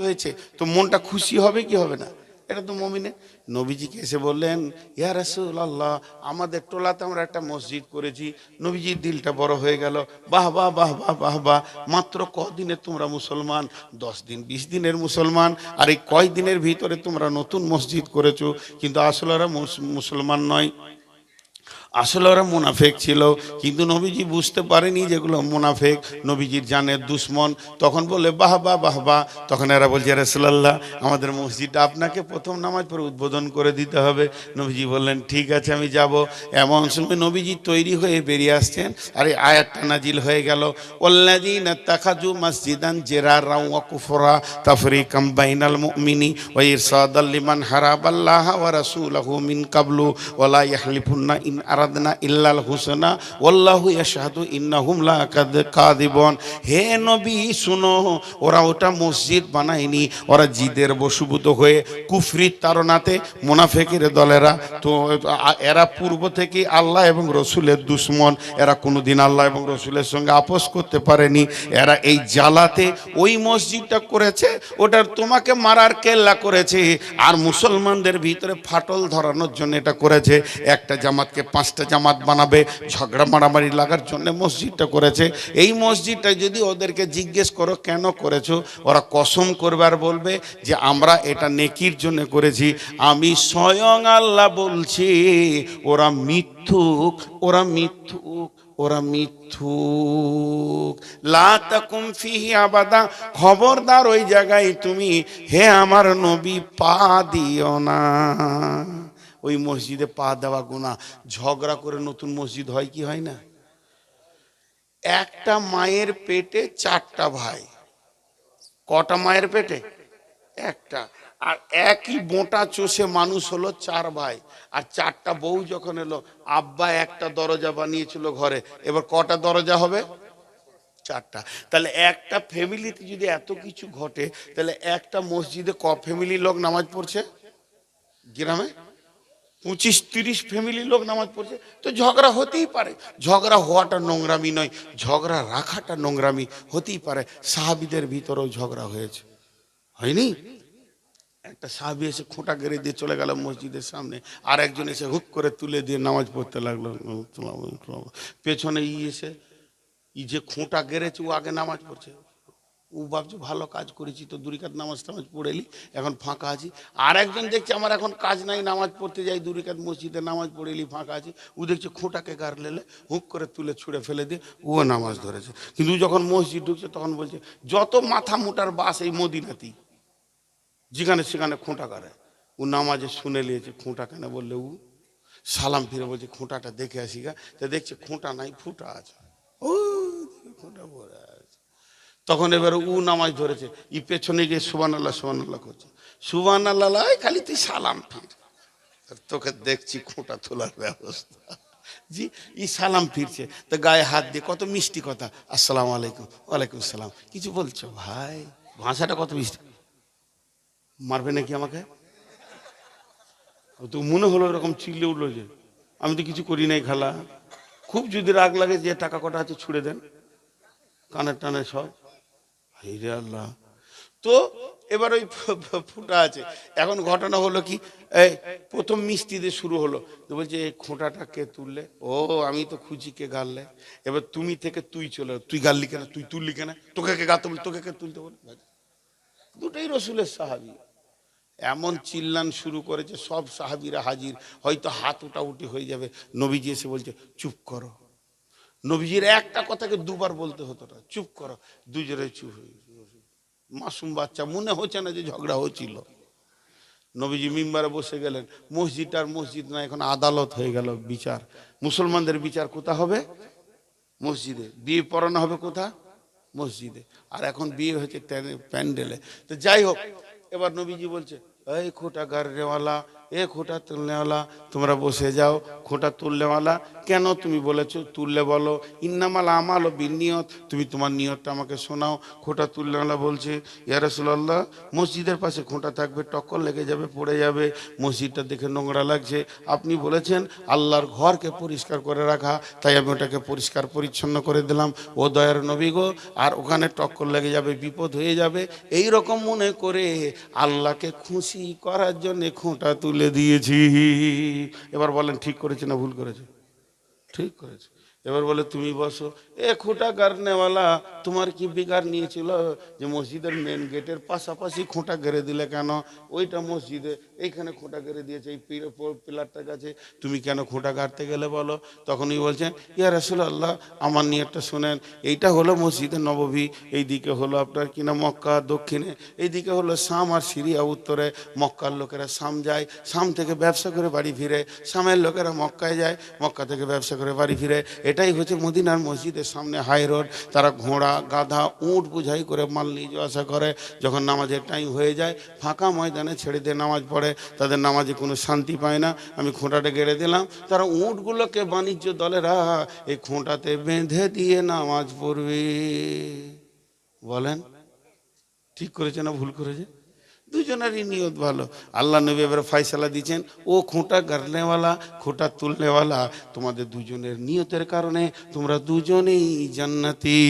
হয়েছে। তো মনটা খুশি হবে কি হবে না? এটা তো মমিনে। নবীজিকে এসে বললেন, ইয়া রাসূল আল্লাহ আমাদের টোলাতে আমরা একটা মসজিদ করেছি। নবীজির দিলটা বড় হয়ে গেল। বাহ বাহ বাহ বাহ বাহ বাহ। মাত্র কদিনে তোমরা মুসলমান? দশ দিন, বিশ দিনের মুসলমান? আর এই কয় দিনের ভিতরে তোমরা নতুন মসজিদ করেছ? কিন্তু আসলে মুসলমান নয়। আসলে ওরা মুনাফেক ছিল, কিন্তু নবীজি বুঝতে পারেনি যেগুলো মুনাফেক। নবীজির জানের দুশ্মন তখন বলে, বাহ বাহ তখন এরা বলছে রসুল্লাহ আমাদের মসজিদটা আপনাকে প্রথম নামাজ পরে উদ্বোধন করে দিতে হবে। নবীজি বললেন, ঠিক আছে, আমি যাব। এমন সময় নবীজি তৈরি হয়ে বেরিয়ে আসছেন। আর এই আয়াতটা নাজিল হয়ে গেল ওল্লাদিন তাখাজু মসজিদান জেরার ওয়া কুফরা তাফরিকাম বাইনাল মুমিনি ওয়া ইরসাদাল লিমান হারাবাল্লাহ ওয়া রাসূলাহু মিন কাবলু ওয়ালা ইয়াহলিফুন্না ইন আরাদনা ইল্লাল হুসনা, ওয়াল্লাহু ইয়াশহাদু ইন্নাহুম লা কাযিবুন। হে নবী, শুনো, ওরা ওটা মসজিদ বানায়নি, ওরা জিদের বশীভূত হয়ে কুফরির তাড়নাতে মুনাফিকের দলেরা তো এরা পূর্ব থেকে আল্লাহ এবং রসুলের দুশ্মন, এরা কোনোদিন আল্লাহ এবং রসুলের সঙ্গে আপোষ করতে পারেনি, এরা এই জ্বালাতে ওই মসজিদটা করেছে, ওটার তোমাকে মারার কেল্লা করেছে, আর মুসলমানদের ভিতরে ফাটল ধরানোর জন্য এটা করেছে, একটা জামাতকে পাঁচটা জামাত বানাবে, ঝগড়া মারামারি লাগার জন্য মসজিদটা করেছে। এই মসজিদটা যদি ওদেরকে জিজ্ঞেস করো, কেন করেছ? ওরা কসম করবে আর বলবে যে, আমরা এটা নেকির জন্য করেছি। আমি স্বয়ং আল্লাহ বলছি, ওরা মিথ্যুক ওরা মিথ্যুক ওরা মিথ্যুক। লা তাকুম ফিহি আবাদা। খবরদার ওই জায়গায় তুমি। হে আমার নবী, পা দিও না। ওই মসজিদে পা দেওয়া গুণা ঝগড়া করে নতুন মসজিদ হয় কি হয় না? একটা মায়ের পেটে চারটা ভাই। কটা মায়ের পেটে? একটা। আর একই বোঁটা চষে মানুষ হলো চার ভাই। আর চারটা বউ যখন এলো, আব্বা একটা দরজা বানিয়েছিল ঘরে। এবার কটা দরজা হবে? চারটা। তাহলে একটা ফ্যামিলিতে যদি এত কিছু ঘটে, তাহলে একটা মসজিদে ক ফ্যামিলি লোক নামাজ পড়ছে? গ্রামে? পঁচিশ, তিরিশ ফ্যামিলির লোক নামাজ পড়ছে, তো ঝগড়া হতেই পারে। ঝগড়া হওয়াটা নোংরামি নয়, ঝগড়া রাখাটা নোংরামি হতেই পারে। সাহাবিদের ভিতরেও ঝগড়া হয়েছে। হয়নি? একটা সাহাবি এসে খোঁটা গেড়ে দিয়ে চলে গেল মসজিদের সামনে, আর একজন এসে হুক করে তুলে দিয়ে নামাজ পড়তে লাগল। পেছনে ই এসে, ই যে খোঁটা গেড়েছে, ও আগে নামাজ পড়ছে। ও ভাবছে, ভালো কাজ করেছি তো, দুরিকাত নামাজ টামাজ পড়ে পড়েলি এখন ফাঁকা আছি। আর একজন দেখছে, আমার এখন কাজ নাই, নামাজ পড়তে যাই, দুরিকাত মসজিদে নামাজ পড়েলি ফাঁকা আছি। ও দেখছে, খোঁটাকে গার লেলে হুক করে তুলে ছুঁড়ে ফেলে দিয়ে ও নামাজ ধরেছে। কিন্তু যখন মসজিদ ঢুকছে, তখন বলছে, যত মাথা মোটার বাস এই মদিনাতেই, যেখানে সেখানে খোঁটা করে ও নামাজে শুনে নিয়েছে, খোঁটা কেন বললে ও? সালাম ফিরে বলছে, খোঁটাটা দেখে আসি গা। তা দেখছে, খোঁটা নাই, ফুটা আছে। ও, খোঁটা পড়ে তখন এবার উ নামাজ ধরেছে। ই পেছনে গিয়ে সুবান আল্লাহ সুবান আল্লাহ করছে। সুবান আল্লাহ খালি তুই সালাম ফির। তোকে দেখছি খোঁটা তোলার ব্যবস্থা। জি, ই সালাম ফিরছে। তো গায়ে হাত দিয়ে কত মিষ্টি কথা। আসসালামু আলাইকুম। ওয়ালাইকুম সালাম কিছু বলছো? ভাই, ভাষাটা কত মিষ্টি। মারবে নাকি আমাকে? তো মনে হলো এরকম চিল্লে উঠল যে, আমি তো কিছু করি নাই খালা। খুব যদি রাগ লাগে যে টাকা কটা আছে, ছুড়ে দেন। কানের টানে সব। আল্লাহ। তো এবার ওই ফুটা আছে। এখন ঘটনা হলো কি? প্রথম মিষ্টি দিয়ে শুরু হলো। তো বলছে, এই খোঁটাটা কে তুললে? ও, আমি তো খুঁজি কে গাললে এবার তুমি থেকে তুই চলে তুই গাললি কেন? তুই তুললি কেন? তোকে কে গাতে তোকে কে তুলতে বলে? দুটোই রসুলের সাহাবি। এমন চিল্লান শুরু করেছে, সব সাহাবিরা হাজির। হয়তো হাত উঠাউটি হয়ে যাবে। নবীজি এসে বলছে, চুপ করো। নবীজির একটা কথাকে দুবার বলতে হতো না। চুপ করো, দুজনে চুপ মাসুম বাচ্চা, মনে হচ্ছে না যে ঝগড়া হচ্ছিল। নবীজি মিম্বারে বসে গেলেন। মসজিদ আর মসজিদ না, এখন আদালত হয়ে গেল বিচার। মুসলমানদের বিচার কোথা হবে? মসজিদে। বিয়ে পড়ানো হবে কোথা? মসজিদে। আর এখন বিয়ে হয়েছে প্যান্ডেলে। তো যাই হোক, এবার নবীজি বলছে, এই খোটা গারেওয়ালা এ খোঁটা তুলনেওয়ালা, তোমরা বসে যাও, খোঁটা তুললেওয়ালা কেন তুমি বলেছ, তুললে বলো। ইন্নামাল আমাল ও বিনিয়ত, তুমি তোমার নিয়তটা আমাকে শোনাও। খোঁটা তুললেওয়ালা বলছে, ইয়া রাসূলুল্লাহ, মসজিদের পাশে খোঁটা থাকবে, টক্কর লেগে যাবে, পড়ে যাবে, মসজিদটা দেখে নোংরা লাগছে। আপনি বলেছেন, আল্লাহর ঘরকে পরিষ্কার করে রাখা, তাই আমি ওটাকে পরিষ্কার পরিচ্ছন্ন করে দিলাম। ও দয়ার নবী গো, আর ওখানে টক্কর লেগে যাবে, বিপদ হয়ে যাবে। এই রকম মনে করে আল্লাহকে খুশি করার জন্য খোঁটা তুলে দিয়েছি। এবার বলেন ঠিক করেছি না ভুল করেছি? ঠিক করেছে। এবার বলে, তুমি বসো। এ খোঁটা গাড়নেওয়ালা তোমার কি বিকার নিয়েছিল যে মসজিদের মেন গেটের পাশাপাশি খোঁটা গেড়ে দিলে কেন? ওইটা মসজিদে, এইখানে খোঁটা গেড়ে দিয়েছে, এই পিলারটার কাছে। তুমি কেন খোঁটা গাড়তে গেলে বলো? তখন উনি বলছেন, ইয়া রাসুল আল্লাহ আমার নিয়তটা শোনেন, এইটা হলো মসজিদে নববী এই দিকে হলো আপনার কিনা মক্কা দক্ষিণে, এইদিকে হলো শাম আর সিরিয়া উত্তরে। মক্কার লোকেরা শাম যায়, শাম থেকে ব্যবসা করে বাড়ি ফিরে, শামের লোকেরা মক্কায় যায়, মক্কা থেকে ব্যবসা করে বাড়ি ফিরে। এটাই হচ্ছে মদিনার মসজিদের সামনে হাই রোড তারা ঘোড়া, গাধা, উঁট বুঝাই করে মাল নিয়ে যাওয়া আসা করে, যখন নামাজের টাইম হয়ে যায়, ফাঁকা ময়দানে ছেড়ে দিয়ে নামাজ পড়ে, তাদের নামাজে কোনো শান্তি পায় না। আমি খোঁটাটা গেড়ে দিলাম, তারা উঁটগুলোকে বাণিজ্য দলেরা এই খোঁটাতে বেঁধে দিয়ে নামাজ পড়বে। বলেন, ঠিক করেছে না ভুল করেছে? দুজনেরই নিয়ত ভালো। আল্লাহ নবী এবার ফয়সালা দিচ্ছেন ও খোঁটা গাড়নেওয়ালা খোঁটা তুলনেওয়ালা তোমাদের দুজনের নিয়তের কারণে তোমরা দুজনেই জান্নাতি।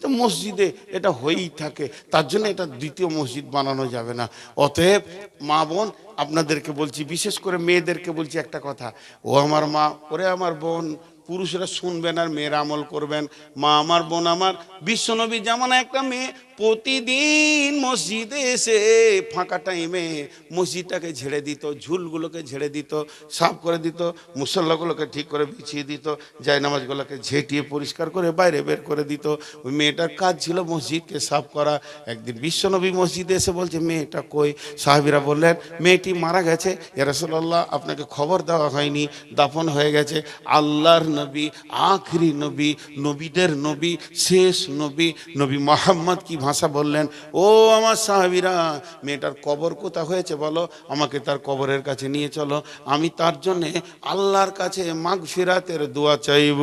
তো মসজিদে এটা হয়েই থাকে, তার জন্য এটা দ্বিতীয় মসজিদ বানানো যাবে না। অতএব মা বোন, আপনাদেরকে বলছি, বিশেষ করে মেয়েদেরকে বলছি একটা কথা, ও আমার মা, ওরে আমার বোন, পুরুষরা শুনবেন আর মেয়েরা আমল করবেন। মা আমার, বোন আমার, বিশ্বনবী যেমন একটা মেয়ে প্রতিদিন মসজিদে এসে ফাঁকা টাইমে মসজিদটাকে ঝেড়ে দিত, ঝুলগুলোকে ঝেড়ে দিত, সাফ করে দিত, মুসল্লাগুলোকে ঠিক করে বিছিয়ে দিত জায় নামাজগুলোকে ঝেঁটিয়ে পরিষ্কার করে বাইরে বের করে দিত। ওই মেয়েটার কাজ ছিল মসজিদকে সাফ করা। একদিন বিশ্বনবী মসজিদে এসে বলছে, মেয়েটা কই? সাহাবিরা বললেন, মেয়েটি মারা গেছে। ইয়ারসোল্লাহ আপনাকে খবর দেওয়া হয়নি, দাফন হয়ে গেছে। আল্লাহর নবী, আখরি নবী, নবীদের নবী, শেষ নবী নবী মোহাম্মদ কি ভাষা বললেন, ও আমার সাহাবিরা, মেয়েটার কবর কোথা হয়েছে বলো? আমাকে তার কবরের কাছে নিয়ে চলো। আমি তার জন্যে আল্লাহর কাছে মাঘ ফিরাতের দোয়া চাইব।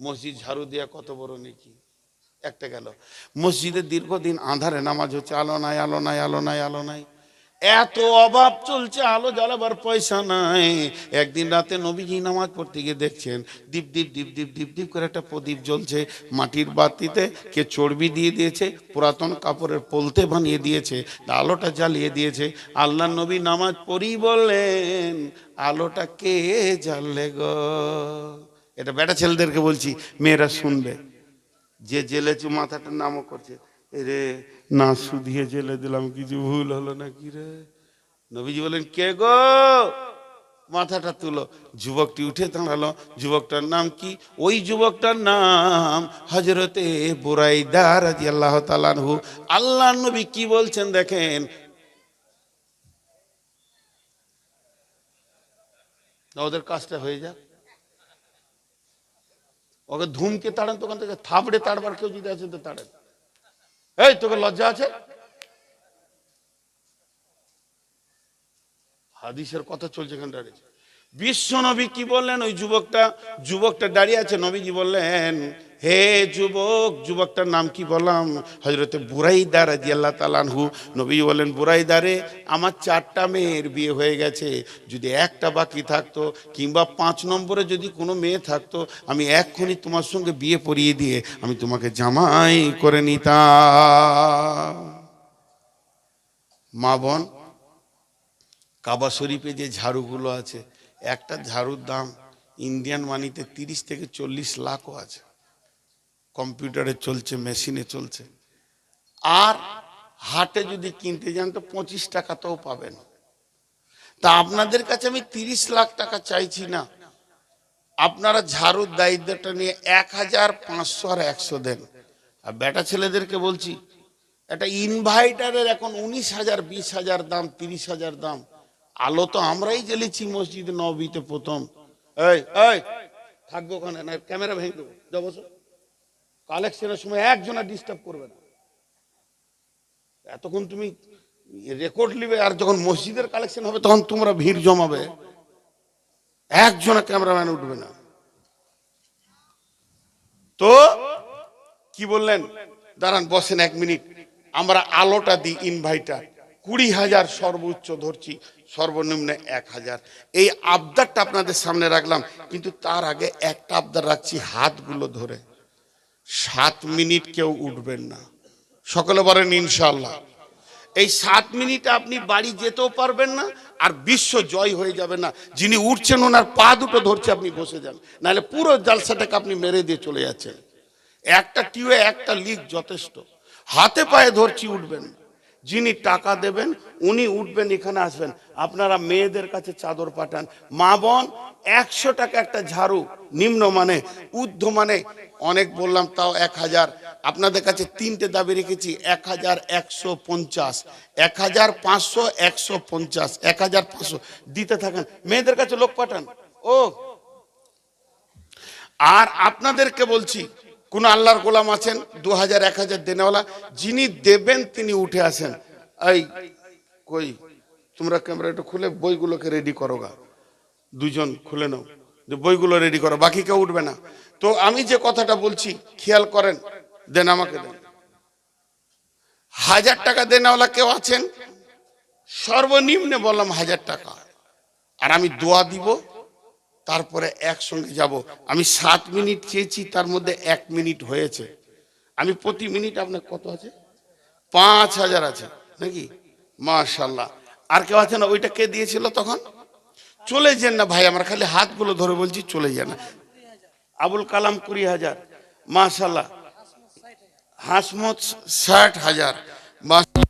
মসজিদ ঝাড়ু দেওয়া কত বড় নাকি? একটা গেল। মসজিদে দীর্ঘদিন আধারে নামাজ হচ্ছে, আলো নাই আলো নাই আলো নাই আলো নাই। এত অভাব চলছে, আলো জ্বালাবার পয়সা নাই। একদিন রাতে নবীজি নামাজ পড়তে গিয়ে দেখছেন, ডিপ ডিপ ডিপ ডিপ ডিপ ডিপ করে একটা প্রদীপ জ্বলছে। মাটির বাতিতে কে চর্বি দিয়ে দিয়েছে, পুরাতন কাপড়ের পোলতে বানিয়ে দিয়েছে, আলোটা জ্বালিয়ে দিয়েছে। আল্লাহ নবী নামাজ পড়ি বললেন, আলোটা কে জ্বাললে গো? এটা বেটা ছেলেদেরকে বলছি, মেয়েরা শুনবে। যে জেলেছে, মাথাটা নামও করছে। রে না শুধিয়ে জেলে দিলাম, কিছু ভুল হলো না কি রে? নবীজি বলেন, কে গো? মাথাটা তুলো। যুবকটি উঠে দাঁড়াল। যুবকটার নাম কি? ওই যুবকটার নাম হজরতে বুরাইদা আল্লাহ তালানহু আল্লাহ নবী কি বলছেন দেখেন? ওদের কাজটা হয়ে যাক। ওকে ধুমকে তাড়ান তখন থেকে থাবড়ে তাড়বার কেউ যদি আছে তো তাড়েন এই, তোকে লজ্জা আছে? হাদিসের কথা চলছে এখানে দাঁড়িয়ে বিশ্ব নবী কি বললেন? ওই যুবকটা যুবকটা দাঁড়িয়ে আছে, নবীজি বললেন হে যুবক, যুবকটার নাম কি বললাম? হজরতে বুরাইদা রাজি আল্লাহ তালানহু নবী বলেন বুরাইদারে আমার চারটা মেয়ের বিয়ে হয়ে গেছে। যদি একটা বাকি থাকতো, কিংবা পাঁচ নম্বরে যদি কোনো মেয়ে থাকতো, আমি এক্ষুনি তোমার সঙ্গে বিয়ে পড়িয়ে দিয়ে আমি তোমাকে জামাই করে নিতাম। মা বোন, কাবা শরীফে যে ঝাড়ুগুলো আছে, একটা ঝাড়ুর দাম ইন্ডিয়ান মানিতে তিরিশ থেকে চল্লিশ লাখও আছে। কম্পিউটারে চলছে, মেশিনে চলছে। আর হাটে যদি কিনতে যান তো পঁচিশ টাকাতেও পাবেন। তা আপনাদের কাছে আমি তিরিশ লাখ টাকা চাইছি না। আপনারা ঝাড়ুর দায়িত্বটা নিয়ে এক হাজার পাঁচশো আর একশো দেন। আর বেটা ছেলেদেরকে বলছি, একটা ইনভাইটারের এখন উনিশ হাজার, বিশ হাজার দাম, তিরিশ হাজার দাম। আলো তো আমরাই জ্বেলেছি মসজিদ নবীতে প্রথম। এই এই থাকব ওখানে, না, ক্যামেরা ভেঙে দেবো। যাব কালেকশনের সময় একজনা ডিস্টার্ব করবে না। এতক্ষণ তুমি রেকর্ড নিবে আর যখন মসজিদের কালেকশন হবে, তখন তোমরা ভিড় জমাবে। একজনা ক্যামেরাম্যান উঠবে না। তো কি বললেন? দাঁড়ান, বসেন এক মিনিট। আমরা আলোটা দিই ইনভাইটার কুড়ি হাজার সর্বোচ্চ ধরছি, সর্বনিম্ন এক হাজার। এই আবদারটা আপনাদের সামনে রাখলাম, কিন্তু তার আগে একটা আবদার রাখছি, হাতগুলো ধরে। সাত মিনিট কেউ উঠবেন না। সকলে বলেন ইনশাল্লাহ এই সাত মিনিটে আপনি বাড়ি যেতেও পারবেন না, আর বিশ্ব জয় হয়ে যাবে না। যিনি উঠছেন, ওনার পা দুটো ধরছে, আপনি বসে যান। নাহলে পুরো জালসাটাকে আপনি মেরে দিয়ে চলে যাচ্ছেন। একটা টিউয়ে একটা লিক যথেষ্ট। হাতে পায়ে ধরছি, উঠবেন না। যিনি টাকা দেবেন, উনি উঠবেন, এখানে আসবেন। আপনারা মেয়েদের কাছে চাদর পাঠান। মা বোন, একশো টাকা একটা ঝাড়ু, নিম্ন মানে ঊর্ধ্ব মানে। অনেক বললাম, তাও এক হাজার। আপনাদের কাছে তিনটে দাবি রেখেছি, এক হাজার একশো পঞ্চাশ। এক হাজার পাঁচশো একশো পঞ্চাশ, এক হাজার পাঁচশো। দিতে থাকেন। মেয়েদের কাছে লোক পাঠান। ও। আর আপনাদেরকে বলছি কোন আল্লাহর গোলাম আছেন? দু হাজার এক হাজার দেনেওয়ালা, যিনি দেবেন তিনি উঠে আসেন। এই, কই? তোমরা ক্যামেরা একটু খুলে, বইগুলোকে রেডি করো গা। দুজন খুলে নাও। যে বইগুলো রেডি করো, বাকি কেউ উঠবে না। তো আমি যে কথাটা বলছি, খেয়াল করেন, দেন আমাকে দেন। হাজার টাকা দেনেওয়ালা কেউ আছেন? সর্বনিম্নে বললাম হাজার টাকা। আর আমি দোয়া দিব তারপরে একসঙ্গে যাব। আমি সাত মিনিট চেয়েছি তার মধ্যে এক মিনিট হয়েছে। আমি প্রতি মিনিট আপনার কত আছে? পাঁচ হাজার আছে, নাকি? মাশাল্লাহ আর কেউ আছে না? ওইটা কে দিয়েছিল তখন? চলে যান না ভাই, আমার খালি হাতগুলো ধরে বলছি চলে যান না। আবুল কালাম কুড়ি হাজার মাশাল্লাহ হাসমত ষাট হাজার মাশাল্লাহ